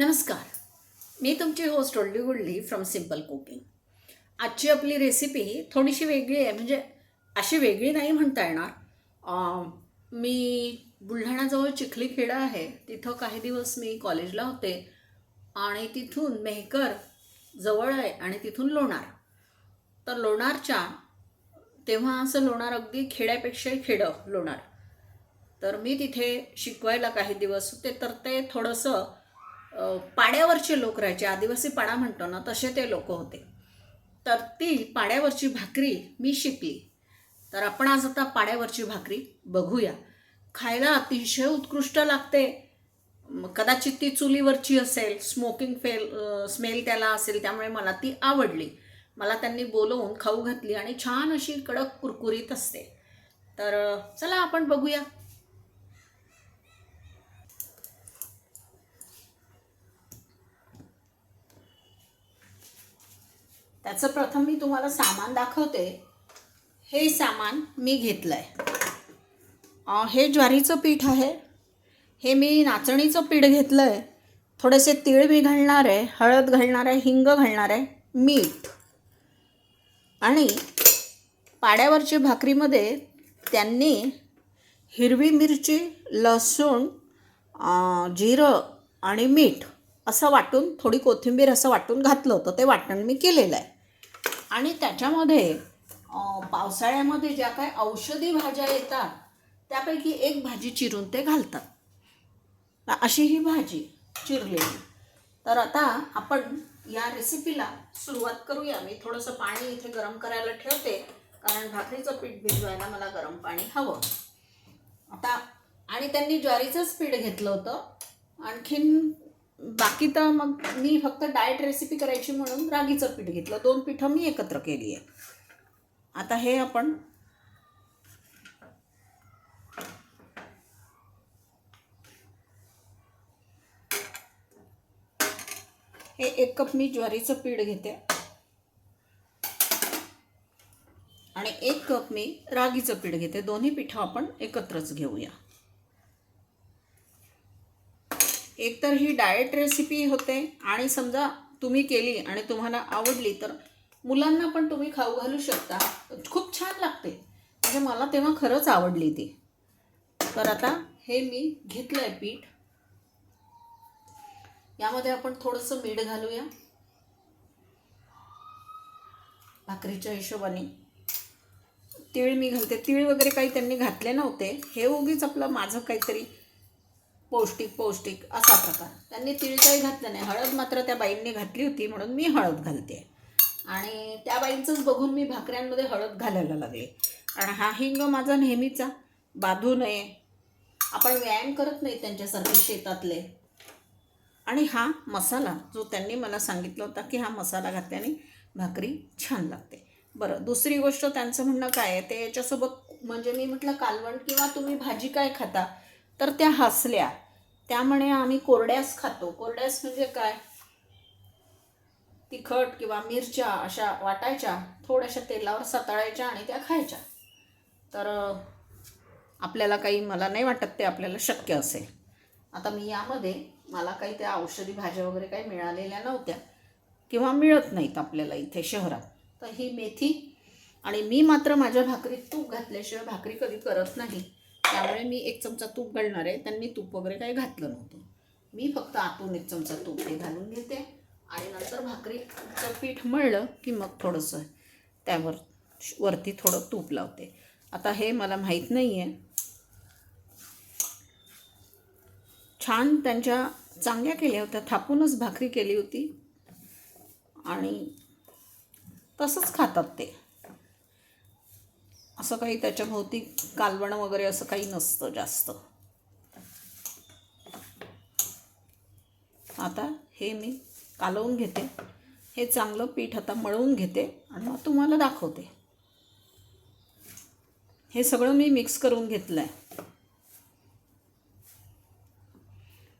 नमस्कार. मी तुमची होस्ट ओल्डी गुडली फ्रॉम सिंपल कुकिंग आजची आपली रेसिपी थोडीशी वेगळी आहे म्हणजे अशी वेगळी नाही म्हणता येणार. मी बुलढाणाजवळ चिखलीखेडा आहे तिथं काही दिवस मी कॉलेजला होते आणि तिथून मेहकर जवळ आहे आणि तिथून लोणार. तर लोणारच्या तेव्हा असं लोणार अगदी खेड्यापेक्षाही खेडं लोणार. तर मी तिथे शिकवायला काही दिवस होते तर ते थोडंसं पाड्यावरचे लोक राहायचे आदिवासी पाडा म्हणतो ना तसे ते लोक होते. तर ती पाड्यावरची भाकरी मी शिकली. तर आपण आज आता पाड्यावरची भाकरी बघूया. खायला अतिशय उत्कृष्ट लागते. कदाचित ती चुलीवरची असेल स्मोकिंग फेल स्मेल त्याला असेल त्यामुळे मला ती आवडली. मला त्यांनी बोलवून खाऊ घातली आणि छान अशी कडक कुरकुरीत असते. तर चला आपण बघूया. त्याचं प्रथम मी तुम्हाला सामान दाखवते. हे सामान मी घेतलं आहे हे ज्वारीचं पीठ आहे. हे मी नाचणीचं पीठ घेतलं आहे थोडेसे तीळ मी घालणार आहे हळद घालणार आहे हिंग घालणार आहे मीठ. आणि पाड्यावरची भाकरीमध्ये त्यांनी हिरवी मिरची लसूण जिरं आणि मीठ असं वाटून थोडी कोथिंबीर असं वाटून घातलं होतं. ते वाटण मी केलेलं आहे. आणि त्याच्यामध्ये पावसाळ्यामध्ये ज्या काय औषधी भाज्या येतात त्यापैकी एक भाजी चिरून ते घालतात. अशी ही भाजी चिरलेली. तर आता आपण या रेसिपीला सुरुवात करूया. मी थोडंसं पाणी इथे गरम करायला ठेवते कारण भाकरीचं पीठ भिजवायला मला गरम पाणी हवं. आता आणि त्यांनी ज्वारीचंच पीठ घेतलं होतं. आणखीन बाकी तर मग मी फक्त डाएट रेसिपी करायची म्हणून रागीचं पीठ घेतलं. दोन पिठं मी एकत्र केली आहे. आता हे आपण हे एक कप मी ज्वारीचं पीठ घेते. आणि एक कप मी रागीचं पीठ घेते. दोन्ही पिठं आपण एकत्रच घेऊया. एकतर ही डाएट रेसिपी होते आणि समजा तुम्ही केली आणि तुम्हाला आवडली तर मुलांना पण तुम्ही खाऊ घालू शकता. खूप छान लागते. म्हणजे मला तेव्हा खरंच आवडली ती. तर आता हे मी घेतलं आहे पीठ. यामध्ये आपण थोडंसं मीठ घालूया. भाकरीच्या हिशोबाने. तीळ मी घालते. तीळ वगैरे काही त्यांनी घातले नव्हते. हे उगीच आपलं माझं काहीतरी पौष्टिक पौष्टिक असा प्रकार. त्यांनी तीळ काही घातलं नाही. हळद मात्र त्या बाईंनी घातली होती म्हणून मी हळद घालते. आणि त्या बाईंचंच बघून मी भाकऱ्यांमध्ये हळद घालायला लागले. आणि हा हिंग माझा नेहमीचा. बाधू नये. आपण व्यायाम करत नाही त्यांच्यासारखे शेतातले. आणि हा मसाला जो त्यांनी मला सांगितलं होता की हा मसाला घातल्याने भाकरी छान लागते. बरं दुसरी गोष्ट त्यांचं म्हणणं काय आहे? ते याच्यासोबत म्हणजे मी म्हटलं कालवण किंवा तुम्ही भाजी काय खाता? तर त्या हसल्या. त्यामुळे आम्ही कोरड्यास खातो. कोरड्यास म्हणजे काय? तिखट किंवा मिरच्या अशा वाटायच्या थोड्याशा तेलावर सतळायच्या आणि त्या खायच्या. तर आपल्याला काही मला नाही वाटत ते आपल्याला शक्य असेल. आता मी यामध्ये मला काही त्या औषधी भाज्या वगैरे काही मिळालेल्या नव्हत्या किंवा मिळत नाहीत आपल्याला इथे शहरात. तर ही मेथी आणि मी मात्र माझ्या भाकरीत तूप घातल्याशिवाय भाकरी कधी करत नाही. त्यामुळे मी एक चमचा तूप घालणार आहे. त्यांनी तूप वगैरे काही घातलं नव्हतं. मी फक्त आतून एक चमचा तूप हे घालून घेते. आणि नंतर भाकरीचं पीठ मळलं की मग थोडंसं त्यावर वरती थोडं तूप लावते. आता हे मला माहीत नाही आहे छान त्यांच्या चांगल्या केल्या होत्या. थापूनच भाकरी केली होती. आणि तसंच खातात ते. असं काही त्याच्या भोवती कालवण वगैरे असं काही नसतं जास्त. आता हे मी कालवून घेते. हे चांगलं पीठ आता मळवून घेते आणि मग तुम्हाला दाखवते. हे सगळं मी मिक्स करून घेतलं आहे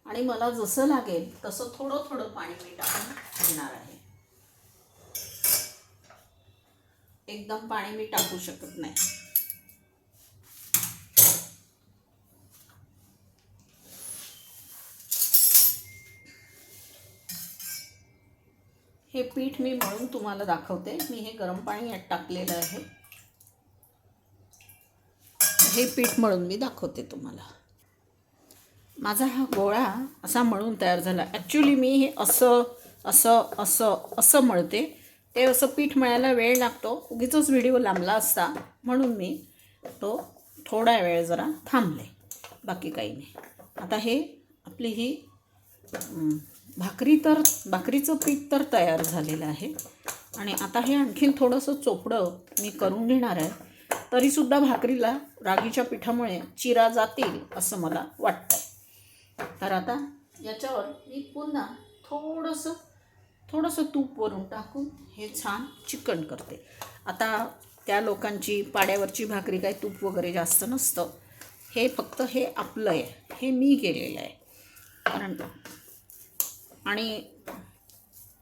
आणि मला जसं लागेल तसं थोडं थोडं पाणी मी टाकून घेणार आहे. एकदम पाणी मी टाकू शकत नाही. हे पीठ मी मळून तुम्हाला दाखवते. मी हे गरम पाणी यात टाकलेलं आहे. हे पीठ मळून मी दाखवते तुम्हाला. माझा हा गोळा असा मळून तयार झाला. ॲक्च्युली मी हे असं असं असं असं मळते. ते असं पीठ मळायला वेळ लागतो. उगीच व्हिडिओ लांबला असता. म्हणून मी तो थोडा वेळ जरा थांबले. बाकी काही नाही. आता हे आपली ही भाकरी तर भाकरीचं पीठ तर तयार झालेलं आहे. आणि आता हे आणखीन थोडंसं चोपडं मी करून घेणार आहे. तरीसुद्धा भाकरीला रागीच्या पिठामुळे चिरा जातील असं मला वाटतं तर आता याच्यावर मी पुन्हा थोडंसं थोडंसं तूप वरून टाकून हे छान चिकन करते. आता त्या लोकांची पाड्यावरची भाकरी काय तूप वगैरे जास्त नसतं. हे फक्त हे आपलं आहे. हे मी केलेलं आहे. कारण आणि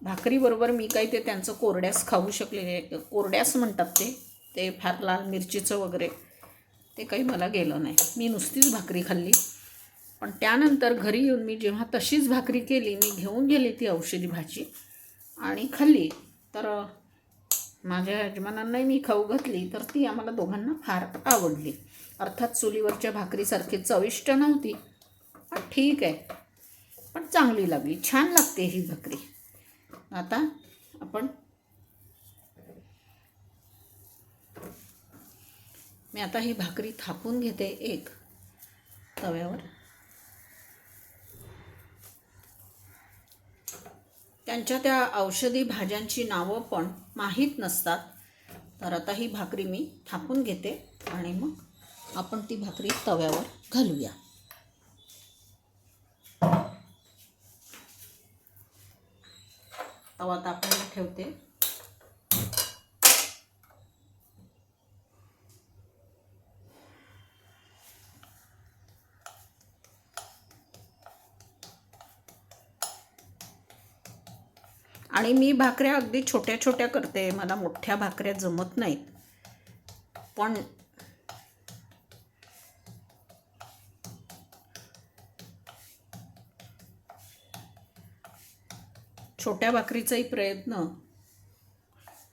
भाकरीबरोबर मी काही ते त्यांचं कोरड्यास खाऊ शकलेले कोरड्यास म्हणतात ते ते फार लाल मिरचीचं वगैरे ते काही मला गेलं नाही. मी नुसतीच भाकरी खाल्ली. पण त्यानंतर घरी येऊन मी जेव्हा तशीच भाकरी केली मी घेऊन गेली ती औषधी भाजी. आणि खाल्ली. तर माझ्या यजमानांनाही मी खाऊ घातली तर ती आम्हाला दोघांना फार आवडली. अर्थात चुलीवरच्या भाकरीसारखी चविष्ट नव्हती. पण ठीक आहे. पण चांगली लागली. छान लागते ही भाकरी. आता आपण मी आता ही भाकरी थापून घेते एक तव्यावर. त्यांच्या त्या औषधी भाज्यांची नावं पण माहीत नसतात. तर आता ही भाकरी मी थापून घेते आणि मग आपण ती भाकरी तव्यावर घालूया. तवा तापायला ठेवते. आणि मी भाकऱ्या अगदी छोट्या छोट्या करते. मला मोठ्या भाकऱ्या जमत नाहीत. पण छोट्या भाकरीचाही प्रयत्न.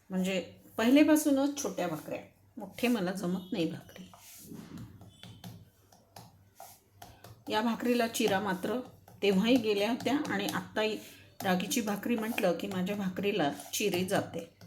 म्हणजे पहिलेपासूनच छोट्या भाकऱ्या. मोठे मला जमत नाही भाकरी. या भाकरीला चिरा मात्र तेव्हाही गेल्या होत्या आणि आत्ताही रागीची भाकरी म्हटलं की माझ्या भाकरीला चिरी जाते.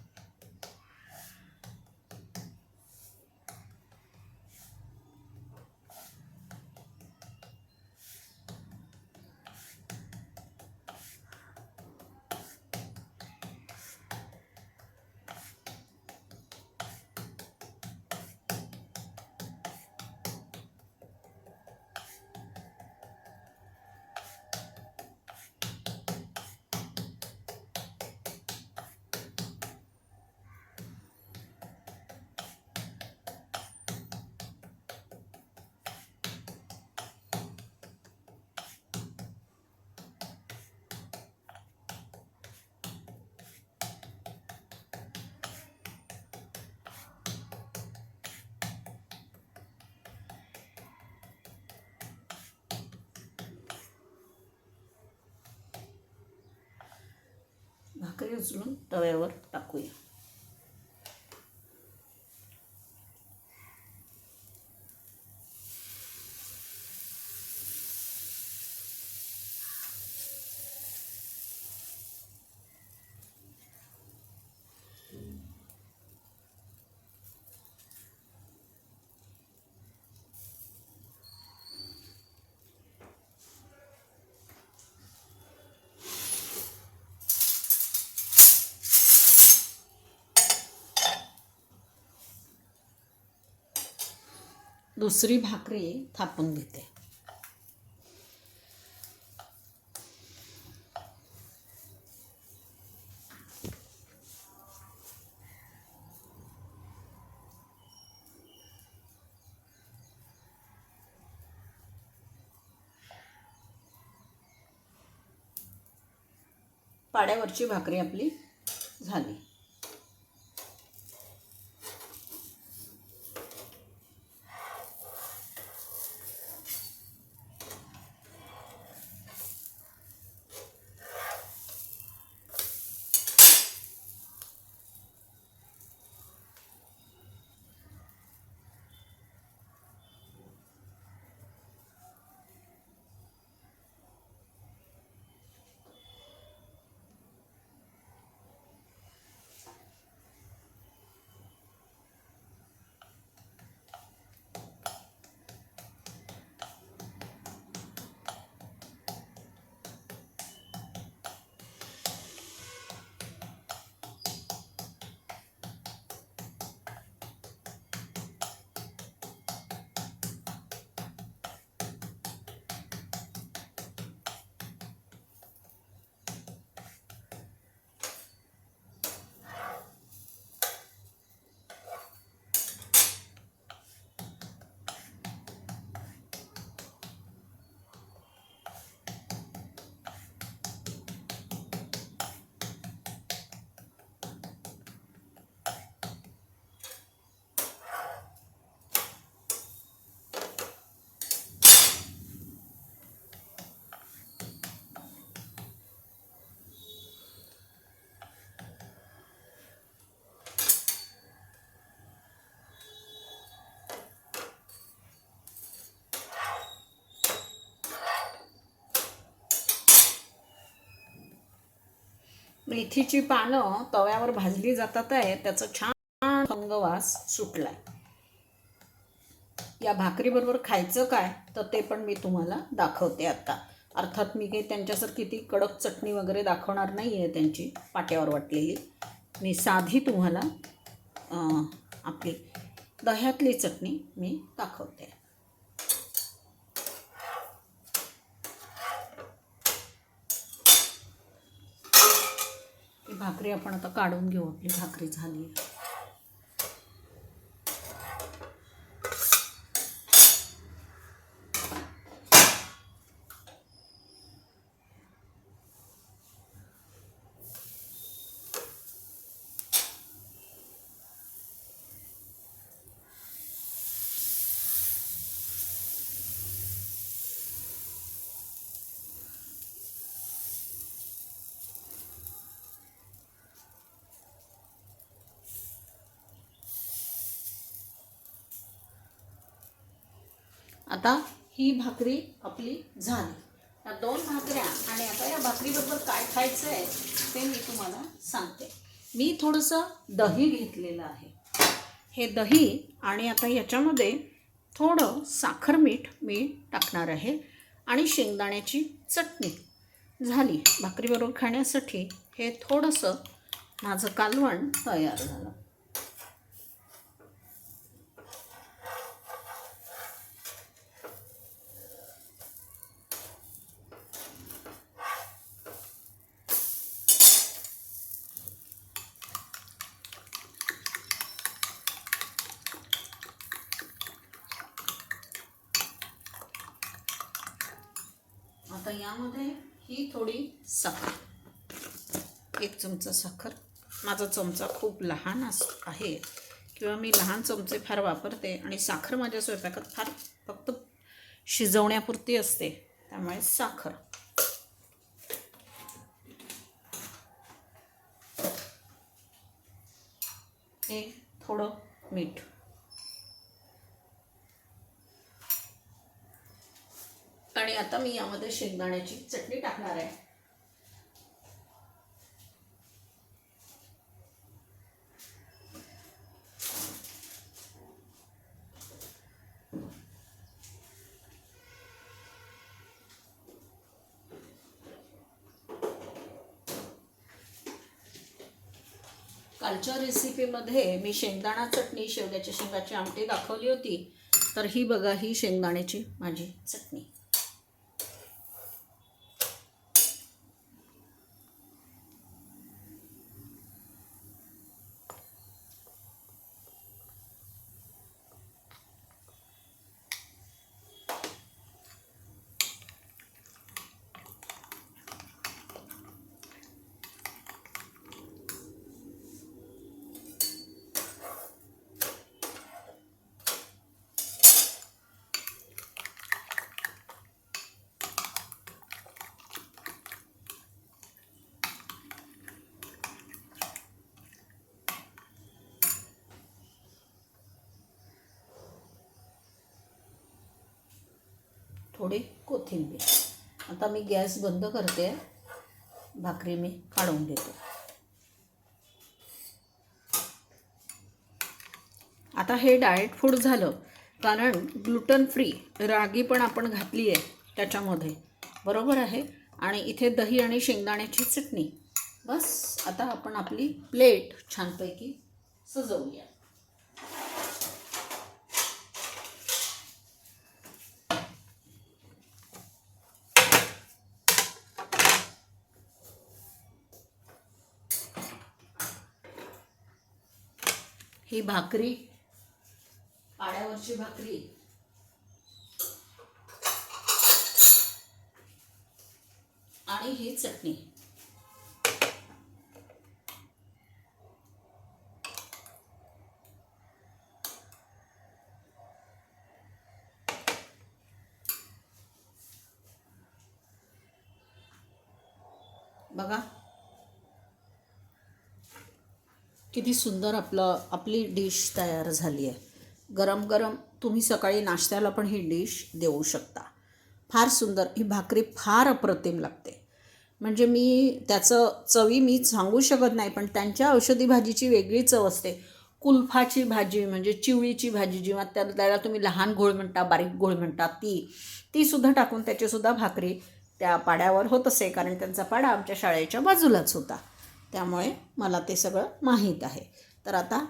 भाकरी उचलून तव्यावर टाकूया दुसरी भाकरी थापून घेते. पाड्यावरची भाकरी आपली झाली. मेथीची पानं तव्यावर भाजली जातात आहे त्याचा छान खंगवास सुटलाय. या भाकरीबरोबर खायचं काय? तर ते पण मी तुम्हाला दाखवते आता. अर्थात मी काही त्यांच्यासारखी ती कडक चटणी वगैरे दाखवणार नाही आहे त्यांची पाट्यावर वाटलेली. मी साधी तुम्हाला आपली दह्यातली चटणी मी दाखवते ही भाकरी आपण आता काढून घेऊ आपली भाकरी झाली. आता ही भाकरी आपली झाली. या दोन भाकऱ्या आणि आता या भाकरीबरोबर काय खायचं आहे ते मी तुम्हाला सांगते. मी थोडंसं दही घेतलेलं आहे. हे दही आणि आता याच्यामध्ये थोडं साखर मीठ मी टाकणार आहे आणि शेंगदाण्याची चटणी झाली. भाकरीबरोबर खाण्यासाठी हे थोडंसं माझं कालवण तयार झालं. आता यामध्ये ही थोडी साखर. एक चमचा साखर. माझा चमचा खूप लहान अस आहे. किंवा मी लहान चमचे फार वापरते आणि साखर माझ्या स्वयंपाकात फार फक्त शिजवण्यापुरती असते. त्यामुळे साखर. हे थोडं मीठ. आणि आता मी यामध्ये शेंगदाण्याची चटणी टाकणार आहे. कालच्या रेसिपीमध्ये मी शेंगदाणा चटणी शेवग्याच्या शेंगाची आमटी दाखवली होती. तर ही बघा ही शेंगदाण्याची माझी चटणी. थोडी कोथिंबीर. आता मी गॅस बंद करते. भाकरी मी काढून घेते. आता हे डाएट फूड झालं. कारण ग्लुटन फ्री रागी पण आपण घातली आहे त्याच्यामध्ये. बरोबर आहे? आणि इथे दही आणि शेंगदाण्याची चटणी. बस आता आपण आपली प्लेट छानपैकी सजवूया. ही भाकरी पाड्यावरची भाकरी. आणि ही चटणी. बघा. किती सुंदर आपलं आपली डिश तयार झाली आहे. गरम गरम तुम्ही सकाळी नाश्त्याला पण ही डिश देऊ शकता. फार सुंदर ही भाकरी फार अप्रतिम लागते. म्हणजे मी त्याचं चवी मी सांगू शकत नाही पण त्यांच्या औषधी भाजीची वेगळी चव असते. कुल्फाची भाजी म्हणजे चिवळीची भाजी जेव्हा त्या त्याला तुम्ही लहान घोळ म्हणता बारीक घोळ म्हणता ती तीसुद्धा टाकून त्याचीसुद्धा भाकरी त्या पाड्यावर होत असे कारण त्यांचा पाडा आमच्या शाळेच्या बाजूलाच होता. त्यामुळे मला ते सगळं माहीत आहे. तर आता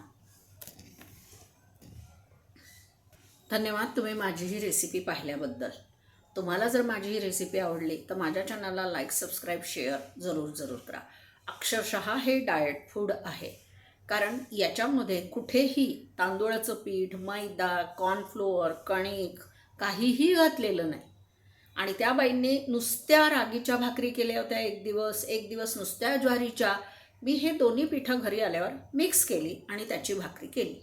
धन्यवाद तुम्ही माझी ही रेसिपी पाहिल्याबद्दल. तुम्हाला जर माझी ही रेसिपी आवडली तर माझ्या चॅनलला लाईक सबस्क्राईब शेअर जरूर जरूर करा. अक्षरशः हे डाएट फूड आहे. कारण याच्यामध्ये कुठेही तांदूळाचं पीठ मैदा कॉर्नफ्लोअर कणिक काहीही घातलेलं नाही. आणि त्या बाईंनी नुसत्या रागीच्या भाकरी केल्या होत्या एक दिवस एक दिवस नुसत्या ज्वारीच्या. मी हे दोन्ही पिठं घरी आल्यावर मिक्स केली आणि त्याची भाकरी केली.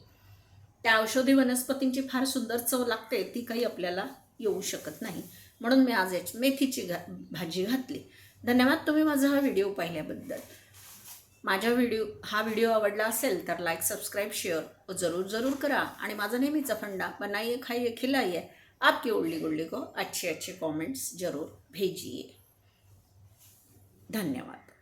त्या औषधी वनस्पतींची फार सुंदर चव लागते ती काही आपल्याला येऊ शकत नाही. म्हणून मी आज याची मेथीची घा भाजी घातली. धन्यवाद तुम्ही माझा हा व्हिडिओ पाहिल्याबद्दल. माझ्या व्हिडिओ हा व्हिडिओ आवडला असेल तर लाईक सबस्क्राईब शेअर जरूर जरूर करा. आणि माझा नेहमीचा फंडा बनाइए खाइए खिलाइए आपकी उल्ली गुल्ली को अच्छे अच्छे कमेंट्स जरूर भेजिए। धन्यवाद।